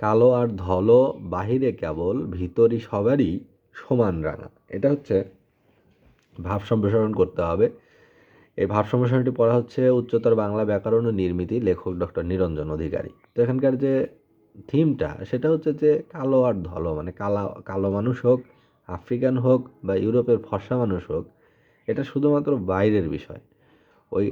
কালো আর ধলো বাহিরে কেবল ভিতরি সবারই সমান রাঙা। এটা হচ্ছে ভাব সম্প্রসারণ করতে হবে। এই ভাব সম্প্রসারণটি পড়া হচ্ছে উচ্চতর বাংলা ব্যাকরণ ও নির্মিতি লেখক ডক্টর নিরঞ্জন অধিকারী। তো এখানকার যে থিমটা, সেটা হচ্ছে যে কালো আর ধলো মানে কালা, কালো মানুষ হোক, আফ্রিকান হোক বা ইউরোপের ফর্সা মানুষ হোক, এটা শুধুমাত্র বাইরের বিষয়। ওই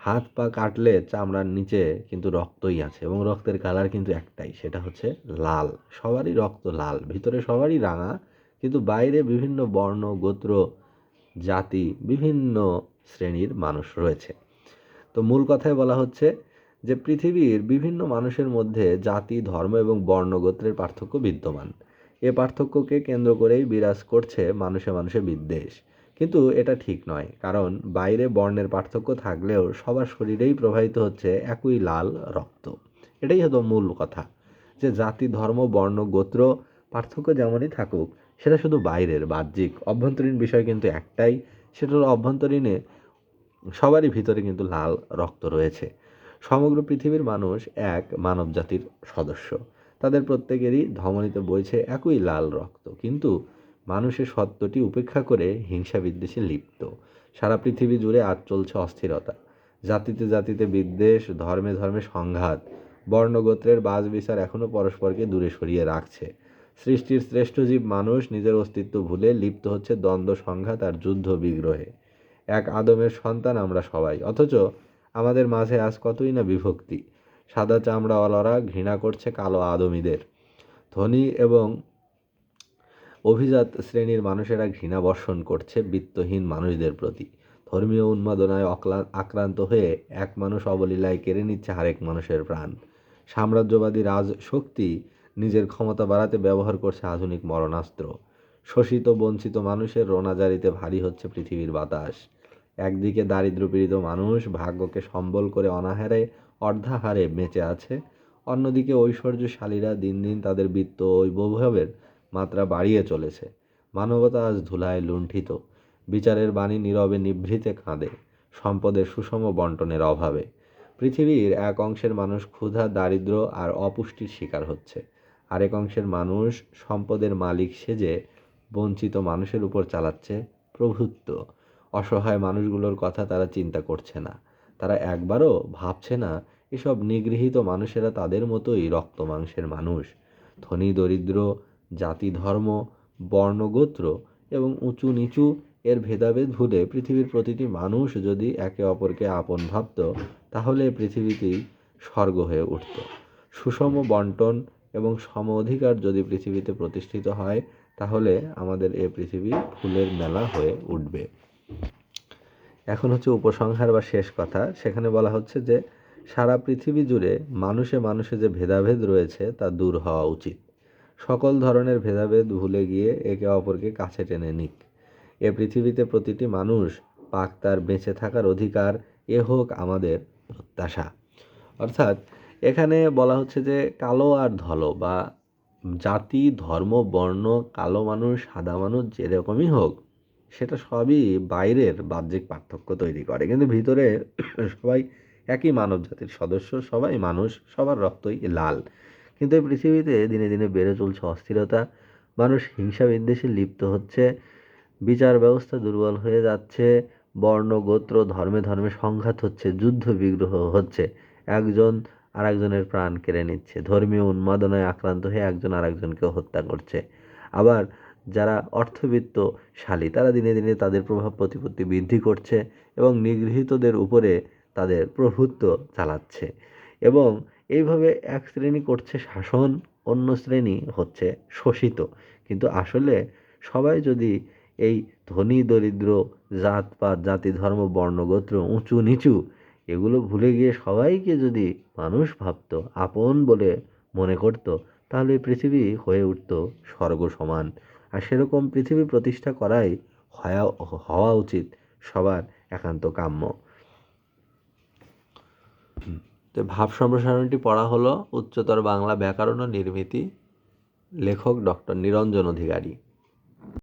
হাত পা কাটলে চামড়ার নিচে কিন্তু রক্তই আছে এবং রক্তের কালার কিন্তু একটাই, সেটা হচ্ছে লাল। সবারই রক্ত লাল, ভিতরে সবারই রাঙা, কিন্তু বাইরে বিভিন্ন বর্ণ, গোত্র, জাতি, বিভিন্ন শ্রেণির মানুষ রয়েছে। তো মূল কথায় বলা হচ্ছে যে পৃথিবীর বিভিন্ন মানুষের মধ্যে জাতি, ধর্ম এবং বর্ণ গোত্রের পার্থক্য বিদ্যমান। এ পার্থক্যকে কেন্দ্র করেই বিরাজ করছে মানুষে মানুষে বিদ্বেষ। কিন্তু এটা ঠিক নয়। কারণ বাইরে বর্ণের পার্থক্য থাকলেও সবার শরীরেই প্রবাহিত হচ্ছে একই লাল রক্ত। এটাই হলো মূল কথা। যে জাতি, ধর্ম, বর্ণ, গোত্র পার্থক্য যেমনই থাকুক, সেটা শুধু বাইরের বাহ্যিক, অভ্যন্তরীণ বিষয় কিন্তু একটাই। সেটা হলো অভ্যন্তরীণে সবারই ভিতরে কিন্তু লাল রক্ত রয়েছে। সমগ্র পৃথিবীর মানুষ এক মানব জাতির সদস্য। তাদের প্রত্যেকেরই ধমনীতে বইছে একই লাল রক্ত। কিন্তু মানুষের সত্যটি উপেক্ষা করে হিংসা বিদ্বেষে লিপ্ত। সারা পৃথিবী জুড়ে আজ চলছে অস্থিরতা। জাতিতে জাতিতে বিদ্বেষ, ধর্মে ধর্মে সংঘাত, বর্ণগোত্রের বাজ বিচার এখনও পরস্পরকে দূরে সরিয়ে রাখছে। সৃষ্টির শ্রেষ্ঠ জীব মানুষ নিজের অস্তিত্ব ভুলে লিপ্ত হচ্ছে দ্বন্দ্ব, সংঘাত আর যুদ্ধ বিগ্রহে। এক আদমের সন্তান আমরা সবাই, অথচ আমাদের মাঝে আজ কতই না বিভক্তি। সাদা চামড়াওয়ালারা ঘৃণা করছে কালো আদমিদের। ধনী এবং অভিজাত শ্রেণির মানুষেরা ঘৃণা বর্ষণ করছে বিত্তহীন মানুষদের প্রতি। ধর্মীয় উন্মাদনায় আক্রান্ত হয়ে এক মানুষ অবলীলায় কেড়ে নিচ্ছে আরেক মানুষের প্রাণ। সাম্রাজ্যবাদী রাজশক্তি নিজের ক্ষমতা বাড়াতে ব্যবহার করছে আধুনিক মরণাস্ত্র। শোষিত, বঞ্চিত মানুষের রোনাজারিতে ভারী হচ্ছে পৃথিবীর বাতাস। একদিকে দারিদ্র্যপীড়িত মানুষ ভাগ্যকে সম্বল করে অনাহারে অর্ধাহারে বেঁচে আছে, অন্যদিকে ঐশ্বর্যশালীরা দিন দিন তাদের বৃত্ত ও বৈভবের মাত্রা বাড়িয়ে চলেছে। মানবতা আজ ধুলায় লুণ্ঠিত। বিচারের বাণী নীরবে নিভৃতে কাঁদে। সম্পদের সুষম বন্টনের অভাবে। পৃথিবীর এক অংশের মানুষ ক্ষুধা, দারিদ্র আর অপুষ্টির শিকার হচ্ছে। আরেক অংশের মানুষ সম্পদের মালিক সেজে বঞ্চিত মানুষের উপর চালাচ্ছে প্রভুত্ব। অসহায় মানুষগুলোর কথা তারা চিন্তা করছে না। তারা একবারও ভাবছে না, এসব নিগৃহীত মানুষেরা তাদের মতোই রক্ত মাংসের মানুষ। ধনী, দরিদ্র জাতি, ধর্ম বর্ণগোত্র এবং উঁচু নিচু এর ভেদাভেদ ভুলে পৃথিবীর প্রতিটি মানুষ যদি একে অপরকে আপন ভাবত, তাহলে পৃথিবীতেই স্বর্গ হয়ে উঠত। সুষম বন্টন এবং সম অধিকার যদি পৃথিবীতে প্রতিষ্ঠিত হয়, তাহলে আমাদের এ পৃথিবী ফুলের মেলা হয়ে উঠবে। এখন হচ্ছে উপসংহার বা শেষ কথা। সেখানে বলা হচ্ছে যে, সারা পৃথিবী জুড়ে মানুষে মানুষে যে ভেদাভেদ রয়েছে, তা দূর হওয়া উচিত। সকল ধরনের ভেদাভেদ ভুলে গিয়ে একে অপরকে কাছে টেনে নিক। এ পৃথিবীতে প্রতিটি মানুষ পাক তার বেঁচে থাকার অধিকার, এ হোক আমাদের প্রত্যাশা। অর্থাৎ এখানে বলা হচ্ছে যে কালো আর ধলো বা জাতি, ধর্ম, বর্ণ, কালো মানুষ, সাদা মানুষ যেরকমই হোক, সেটা সবই বাইরের বাহ্যিক পার্থক্য তৈরি করে। কিন্তু ভিতরে সবাই একই মানব জাতির সদস্য, সবাই মানুষ, সবার রক্তই লাল। কিন্তু এই পৃথিবীতে দিনে দিনে বেড়ে চলছে অস্থিরতা। মানুষ হিংসা বিদ্বেষে লিপ্ত হচ্ছে, বিচার ব্যবস্থা দুর্বল হয়ে যাচ্ছে, বর্ণ, গোত্র, ধর্মে ধর্মে সংঘাত হচ্ছে, যুদ্ধ বিগ্রহ হচ্ছে। একজন আর একজনের প্রাণ কেড়ে নিচ্ছে। ধর্মীয় উন্মাদনায় আক্রান্ত হয়ে একজন আর একজনকে হত্যা করছে। আবার যারা অর্থবিত্তশালী, তারা দিনে দিনে তাদের প্রভাব প্রতিপত্তি বৃদ্ধি করছে এবং নিগৃহীতদের উপরে তাদের প্রভুত্ব চালাচ্ছে। এবং এইভাবে এক শ্রেণি করছে শাসন, অন্য শ্রেণি হচ্ছে শোষিত। কিন্তু আসলে সবাই যদি এই ধনী, দরিদ্র জাতপাত জাতি, ধর্ম বর্ণগোত্র উঁচু, নিচু এগুলো ভুলে গিয়ে সবাইকে যদি মানুষ ভাবতো, আপন বলে মনে করত, তাহলে পৃথিবী হয়ে উঠত স্বর্গ সমান। আর সেরকম পৃথিবী প্রতিষ্ঠা করাই হওয়া হওয়া উচিত সবার একান্ত কাম্য। তো ভাব সম্প্রসারণটি পড়া হলো উচ্চতর বাংলা ব্যাকরণ ও নির্মিতি লেখক ডক্টর নিরঞ্জন অধিকারী।